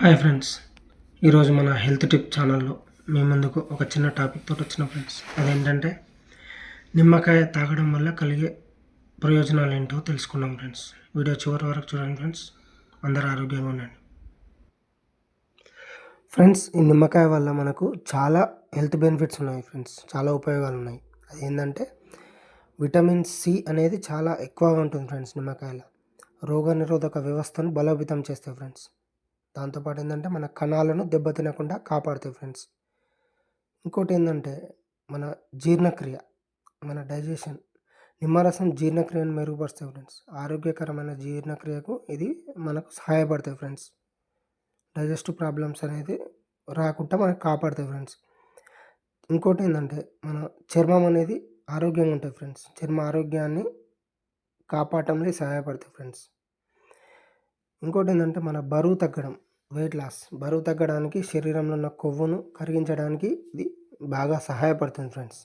Hi friends. ఈరోజు మన health tip ఛానల్లో మీ ముందుకు ఒక చిన్న టాపిక్ తోటి వచ్చిన ఫ్రెండ్స్. అదేంటంటే నిమ్మకాయ తాగడం వల్ల కలిగే ప్రయోజనాలు ఏంటో తెలుసుకున్నాం ఫ్రెండ్స్. వీడియో చివరి వరకు చూడండి ఫ్రెండ్స్. అందరూ ఆరోగ్యంగా ఉండండి. ఫ్రెండ్స్ ఈ నిమ్మకాయ వల్ల మనకు చాలా హెల్త్ బెనిఫిట్స్ ఉన్నాయి ఫ్రెండ్స్. చాలా ఉపయోగాలు ఉన్నాయి అదేంటంటే విటమిన్ సి అనేది చాలా ఎక్కువగా ఉంటుంది ఫ్రెండ్స్ నిమ్మకాయలో. రోగనిరోధక వ్యవస్థను బలోపేతం చేస్తాయి ఫ్రెండ్స్. దాంతోపాటు ఏంటంటే మన కణాలను దెబ్బతినకుండా కాపాడుతాయి ఫ్రెండ్స్. ఇంకోటి ఏంటంటే మన జీర్ణక్రియ మన డైజెషన్ నిమ్మరసం జీర్ణక్రియను మెరుగుపరుస్తాయి ఫ్రెండ్స్. ఆరోగ్యకరమైన జీర్ణక్రియకు ఇది మనకు సహాయపడతాయి ఫ్రెండ్స్. డైజెస్టివ్ ప్రాబ్లమ్స్ అనేది రాకుండా మనకు కాపాడుతాయి ఫ్రెండ్స్. ఇంకోటి ఏంటంటే మన చర్మం అనేది ఆరోగ్యంగా ఉంటుంది ఫ్రెండ్స్. చర్మ ఆరోగ్యాన్ని కాపాడటంలో సహాయపడతాయి ఫ్రెండ్స్. ఇంకోటి ఏంటంటే మన బరువు తగ్గడం వెయిట్ లాస్. బరువు తగ్గడానికి శరీరంలో ఉన్న కొవ్వును కరిగించడానికి ఇది బాగా సహాయపడుతుంది ఫ్రెండ్స్.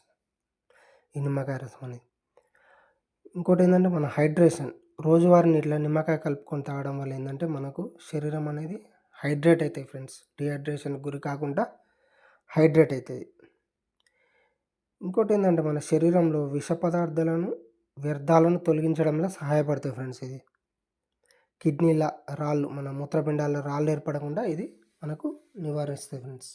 ఈ నిమ్మకాయ రసం అనేది. ఇంకోటి ఏంటంటే మన హైడ్రేషన్. రోజువారీ నీటిలో నిమ్మకాయ కలుపుకొని తాగడం వల్ల ఏంటంటే మనకు శరీరం అనేది హైడ్రేట్ అవుతాయి ఫ్రెండ్స్. డిహైడ్రేషన్ గురి కాకుండా హైడ్రేట్ అవుతుంది ఇంకోటి ఏంటంటే మన శరీరంలో విష పదార్థాలను వ్యర్థాలను తొలగించడంలో సహాయపడుతుంది ఫ్రెండ్స్ ఇది. కిడ్నీల రాళ్ళు మన మూత్రపిండాల్లో రాళ్ళు ఏర్పడకుండా ఇది మనకు నివారిస్తుంది ఫ్రెండ్స్.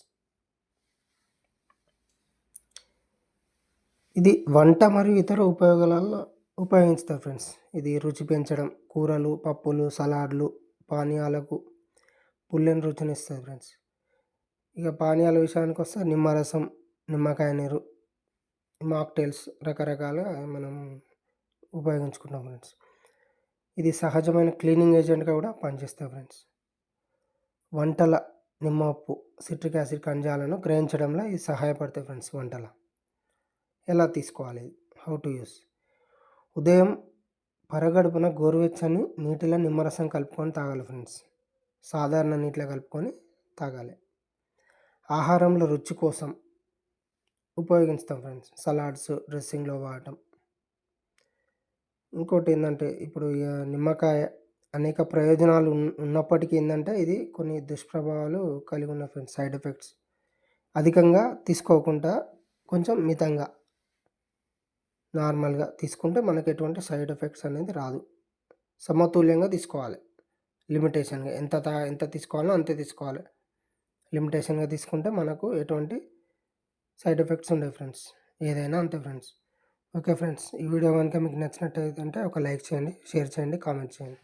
ఇది వంట మరియు ఇతర ఉపయోగాలలో ఉపయోగిస్తారు ఫ్రెండ్స్. ఇది రుచి పెంచడం కూరలు పప్పులు సలాడ్లు పానీయాలకు పుల్లని రుచిని ఇస్తుంది ఫ్రెండ్స్. ఇక పానీయాల విషయానికి వస్తే నిమ్మరసం నిమ్మకాయ నీరు మాక్టైల్స్ రకరకాల మనం ఉపయోగించుకుంటాం ఫ్రెండ్స్. ఇది సహజమైన క్లీనింగ్ ఏజెంట్గా కూడా పనిచేస్తాయి ఫ్రెండ్స్. వంటల నిమ్మ ఉప్పు సిట్రిక్ యాసిడ్ ఖనిజాలను గ్రహించడంలో ఇది సహాయపడతాయి ఫ్రెండ్స్ వంటల. ఎలా తీసుకోవాలి? How to use? ఉదయం పరగడుపున గోరువెచ్చని నీటిలో నిమ్మరసం కలుపుకొని తాగాలి ఫ్రెండ్స్. సాధారణ నీటిలో కలుపుకొని తాగాలి. ఆహారంలో రుచి కోసం ఉపయోగిస్తాం ఫ్రెండ్స్. సలాడ్స్ డ్రెస్సింగ్లో వాడటం. ఇంకోటి ఏంటంటే ఇప్పుడు నిమ్మకాయ అనేక ప్రయోజనాలు ఉన్నప్పటికీ ఏంటంటే ఇది కొన్ని దుష్ప్రభావాలు కలిగి ఉన్న ఫ్రెండ్స్ సైడ్ ఎఫెక్ట్స్. అధికంగా తీసుకోకుండా కొంచెం మితంగా నార్మల్గా తీసుకుంటే మనకు ఎటువంటి సైడ్ ఎఫెక్ట్స్ అనేది రాదు. సమతుల్యంగా తీసుకోవాలి. లిమిటేషన్గా ఎంత ఎంత తీసుకోవాలో అంతే తీసుకోవాలి. లిమిటేషన్గా తీసుకుంటే మనకు ఎటువంటి సైడ్ ఎఫెక్ట్స్ ఉండవు ఫ్రెండ్స్. ఏదైనా అంతే ఫ్రెండ్స్. ఓకే ఫ్రెండ్స్ ఈ వీడియో కనుక మీకు నచ్చినట్టయితే ఒక లైక్ చేయండి షేర్ చేయండి కామెంట్ చేయండి.